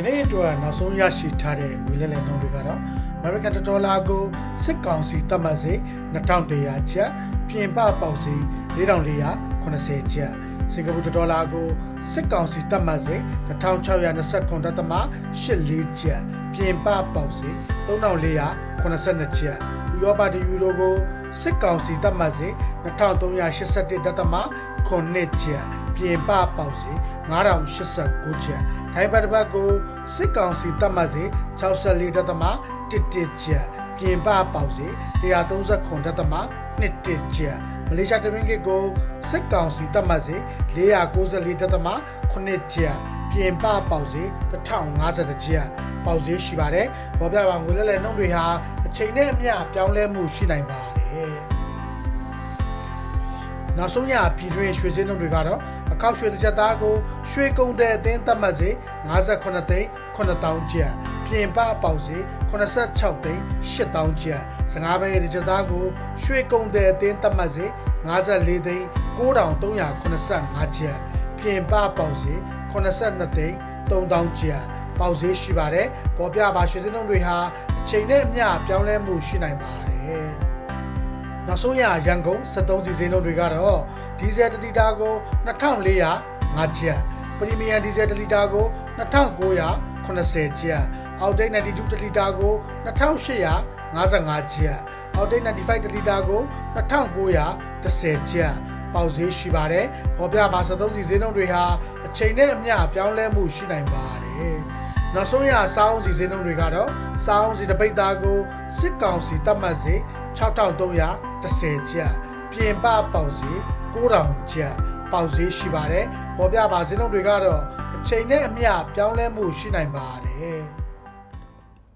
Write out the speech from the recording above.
ဒီနေ့အတွက်နောက်ဆုံးရရှိထားတဲ့ငွေလဲလှယ်နှုန်းတွေကတော့ American Dollar ကိုစစ်ကောင်စီသတ်မှတ်စေ2100ကျပ်ပြင်ပပေါက်စီ4480ကျပ်စင်ကာပူဒေါ်လာကိုစစ်ကောင်စီသတ်မှတ်စေ1629.84ကျပ်ပြင်ပပေါက်စီ3482ကျပ်ဥရောပတယူရိုကိုစစ်ကောင်စီသတ်မှတ်စေ2381.9ကျပ် ပြင်ပပေါက်စီ9089ကျပ်ထိုင်းဘတ်တစ်ပတ်ကိုစစ်ကောင်စီသတ်မှတ်စေ64.11ကျပ်ပြင်ပပေါက်စီ139.21ကျပ်မလေးရှားတမင်ကစ်ကိုစစ်ကောင်စီသတ်မှတ်စေ494.9ကျပ်ပြင်ပပေါက်စေ1050ကျပ်ပေါက်စေရှိပါတယ်။ဘောပြပါငွေလဲလဲနှုန်းတွေဟာအချိန်နဲ့အမျှပြောင်းလဲမှုရှိနိုင်ပါတယ်။နောက်ဆုံးရပြည်တွင်းရွှေစင်းနှုန်းတွေကတော့အ ခောက်ရွှေတစ်ချက်သားကိုရွှေကုံတဲ့အသင်းသတ်မှတ်စေ58သိန်း9000ကျပ်ပြင်ပပေါက်စေ86သိန်း8000ကျပ်15ဘဲတစ်ချက်သားကိုရွှေကုံတဲ့အသင်းသတ်မှတ်စေ54သိန်း9385ကျပ်ပြင်ပပေါက်စေ82သိန်း3000ကျပ်ပေါက်ဈေးရှိပါတယ်။ပေါ်ပြပါရွှေစင်းနှုန်းတွေဟာအချိန်နဲ့အမျှပြောင်းလဲမှုရှိနိုင်ပါတယ်။ နောက်ဆုံးရရန်ကုန်73စီစင်းနှုန်းတွေကတော့ဒီဇယ်တစ်လီတာကို2405ကျပ်ပရီမီယံဒီဇယ်တစ်လီတာကို2980ကျပ်အောက်တိတ်92တစ်လီတာကို2855ကျပ်အောက်တိတ်95တစ်လီတာကို2910ကျပ်ပေါက်ဈေးရှိပါတယ်။ပေါ်ပြပါ73စီဈေးနှုန်းတွေဟာအချိန်နဲ့အမျှပြောင်းလဲမှုရှိနိုင်ပါတယ်။ နောက်ဆုံးရစောင်းစီဈေးနှုန်းတွေကတော့စောင်းစီတပိတ်သားကိုစစ်ကောင်စီတတ်မှတ်စေ6310ကျပ်ပြင်ပပေါက်စီ9000ကျပ်ပေါက်ဈေးရှိပါတယ်။ပေါ်ပြပါဈေးနှုန်းတွေကတော့အချိန်နဲ့အမျှပြောင်းလဲမှုရှိနိုင်ပါတယ်။